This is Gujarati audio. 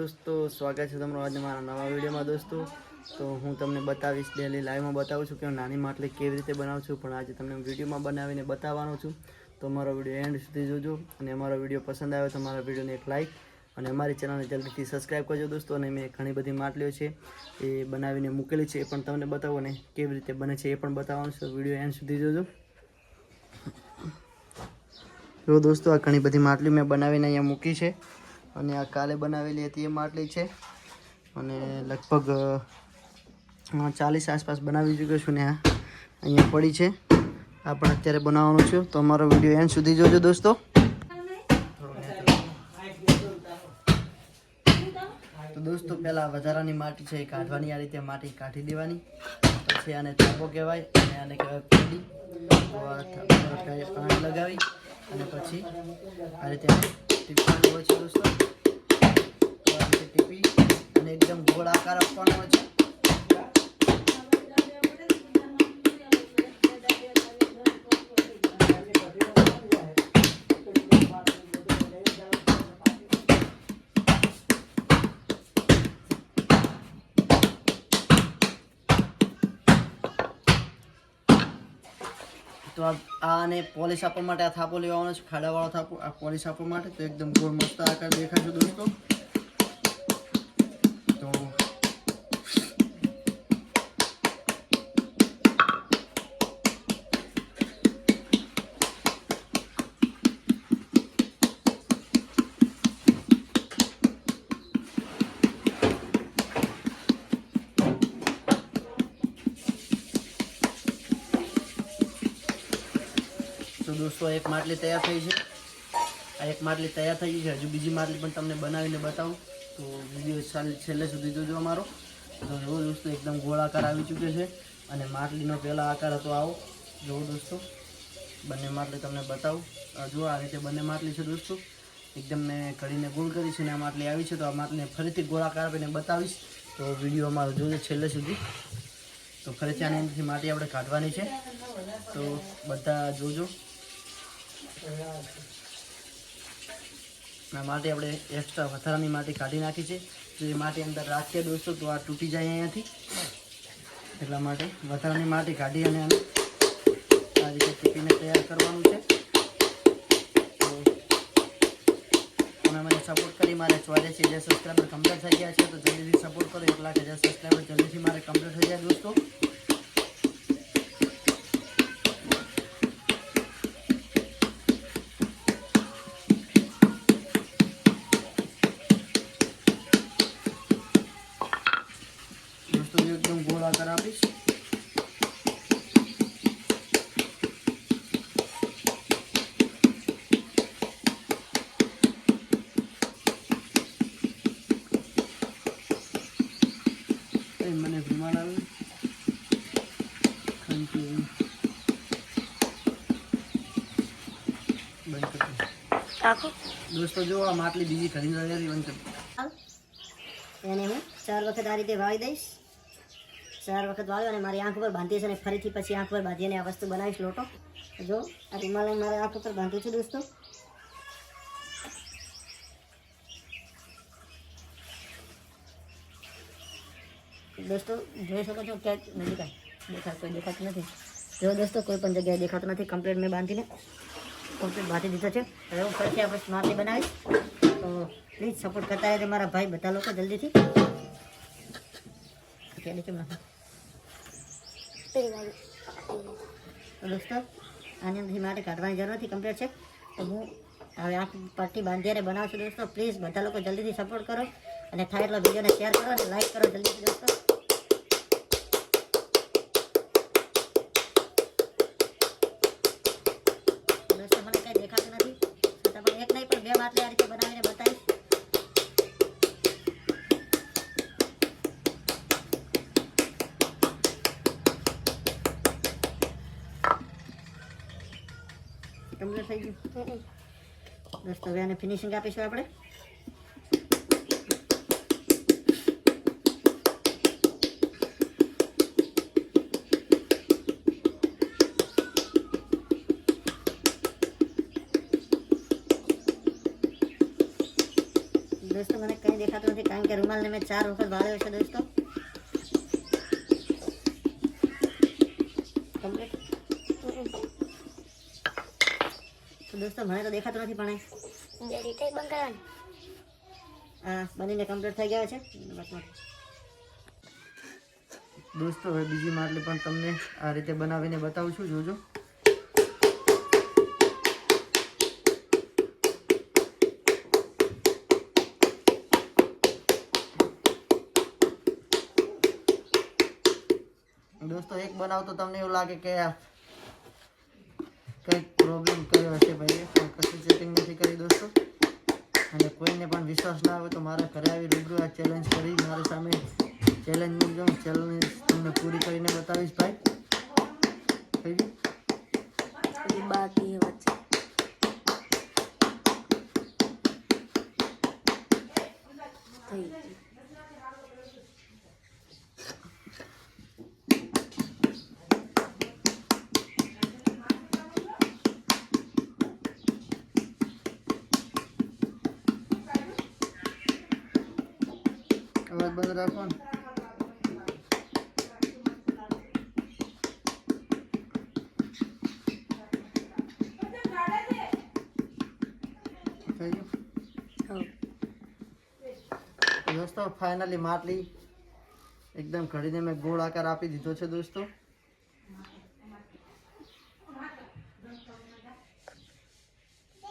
દોસ્તો, સ્વાગત છે તમારું આજે મારા નવા વિડીયોમાં દોસ્તો. તો હું તમને બતાવીશ ડેલી લાઈવમાં બતાવું છું કે હું નાની માટલી કેવી રીતે બનાવું છું, પણ આજે તમને વિડીયોમાં બનાવીને બતાવવાનો છું. તો મારો વીડિયો એન્ડ સુધી જોજો અને અમારો વીડિયો પસંદ આવ્યો તો મારા વિડીયોને એક લાઈક અને અમારી ચેનલને જલ્દીથી સબસ્ક્રાઈબ કરજો દોસ્તો અને મેં ઘણી બધી માટલીઓ છે એ બનાવીને મૂકેલી છે, એ પણ તમને બતાવો અને કેવી રીતે બને છે એ પણ બતાવવાનું છે. વીડિયો એન્ડ સુધી જોજો. જો દોસ્તો, આ ઘણી બધી માટલી મેં બનાવીને અહીંયા મૂકી છે. અને આ કાલે બનાવેલી હતી એ માટલી છે. અને લગભગ ચાલીસ આસપાસ બનાવી ચૂક્યો છું ને આ અહીંયા પડી છે. આ પણ અત્યારે બનાવવાનું છે. તો અમારો વીડિયો એન્ડ સુધી જોજો દોસ્તો. તો દોસ્તો પહેલાં વધારાની માટી છે એ કાઢવાની. આ રીતે માટી કાઢી દેવાની. પછી આને થાપો કહેવાય અને આને કહેવાય પાણી લગાવી અને પછી આ રીતે ટીપવાનું હોય છે દોસ્તો. ટીપી અને એકદમ ગોળ આકાર આપવાનો હોય છે. તો આને પોલિશ આપવા માટે આ થાપો લેવાનો છે, ખાડાવાળો થાપો. આ પોલિશ આપવા માટે તો એકદમ ગોળ મસ્ત આકાર દેખાશે દોસ્તો. તો તો દોસ્તો એક માટલી તૈયાર થઈ છે. આ એક માટલી તૈયાર થઈ ગઈ છે. હજુ બીજી માટલી પણ તમને બનાવીને બતાવું. તો વીડિયો છેલ્લે સુધી જોજો અમારો. તો જુઓ દોસ્તો, એકદમ ગોળ આકાર આવી ચૂક્યો છે. અને માટલીનો પહેલાં આકાર હતો આવો. જુઓ દોસ્તો, બંને માટલી તમને બતાવું. જુઓ, આ રીતે બંને માટલી છે દોસ્તો. એકદમ મેં ઘડીને ગોળ કરી છે અને આ માટલી આવી છે, તો આ માટલીને ફરીથી ગોળાકાર આપીને બતાવીશ. તો વીડિયો અમારો જોજો છેલ્લે સુધી. તો ફરીથી આની અંદરથી માટી આપણે કાઢવાની છે. તો બધા જોજો. આ માટી આપણે એક્સ્ટ્રા વધારાની માટી કાઢી નાખી છે. જો એ માટી અંદર રાખીએ દોસ્તો, તો આ તૂટી જાય અહીંયાથી. એટલા માટે વધારાની માટી કાઢી અને આને આ રીતે ટીપીને તૈયાર કરવાનું છે. તમે મને સપોર્ટ કરી, મારે ચોર્યાસી હજાર સબસ્ક્રાઈબર કમ્પ્લીટ થઈ ગયા છે, તો જલ્દીથી સપોર્ટ કરો. એક લાખ હજાર સબસ્ક્રાઈબર જલ્દીથી મારે કમ્પ્લીટ થઈ જાય દોસ્તો હું એકદમ ગોળ આકાર આપીશ એ મને રૂમાલ આવે થેન્ક યુ બંધ કરી દો. રાખો દોસ્તો જો આ માટલી બીજી ખરીદ તૈયારી બંધ કરી. એને હું ચાર વખત આ રીતે વાવી દઈશ. ચાર વખત વાળ્યો અને મારી આંખ ઉપર બાંધીશ અને ફરીથી પછી આંખ ઉપર બાંધીને આ વસ્તુ બનાવીશ લોટો. જો આ રૂમાલ મારે આંખ ઉપર બાંધું છું દોસ્તો. દોસ્તો જોઈ શકો છો ક્યાંક નજીક કોઈ દેખાતું નથી. જો દોસ્તો કોઈ પણ જગ્યાએ દેખાતું નથી કમ્પ્લેટ મેં બાંધીને કમ્પ્લેટ બાંધી દીધો છે. હવે હું ફરીથી આપણે સ્માર્ટલી બનાવીશ. તો પ્લીઝ સપોર્ટ કરતા રહેજો મારા ભાઈ બધા લોકો જલ્દીથી. દોસ્તો આની અંદરથી માટે કાઢવાની જરૂર નથી કમ્પ્લેટ છે. તો હું હવે આ પટ્ટી બાંધીને બનાવું છું દોસ્તો. પ્લીઝ બધા લોકો જલ્દીથી સપોર્ટ કરો અને થાય એટલો વિડીયોને શેર કરો અને લાઈક કરો જલ્દીથી દોસ્તો મને કંઈ દેખાતું નથી છતાં પણ માટલી આ રીતે બનાવીને બતાવીશ કમ્પ્લીટ થઈ ગયું દોસ્તો હવે આને ફિનિશિંગ આપીશું આપણે દોસ્તો મને કંઈ દેખાતું નથી કારણ કે રૂમાલને મેં ચાર વખત વાળ્યો છે દોસ્તો. કમ્પ્લીટ તો દોસ્તો મને તો દેખાતો નથી પણ આ બનીને કમ્પ્લીટ થઈ ગયો છે. દોસ્તો હવે બીજી માટલી પણ તમને આ રીતે બનાવીને બતાવું છું. જોજો. દોસ્તો, એક બનાવતો તમને એવું લાગે કે કંઈક પ્રોબ્લેમ કર્યો હશે ભાઈએ પણ કશું ચેટિંગ નથી કરી દોસ્તો. અને કોઈને પણ વિશ્વાસ ના આવે તો મારા ઘરે આવી રૂબરૂ આ ચેલેન્જ કરી મારી સામે ચેલેન્જ મૂકજો. ચેલેન્જ તમને પૂરી કરીને બતાવીશ ભાઈ. થઈ ગયું? અવાજ બંધ રાખો ને. થઈ ગયું? દોસ્તો ફાઇનલી માટલી. એકદમ ઘડીને મેં ગોળ આકાર આપી દીધો છે દોસ્તો.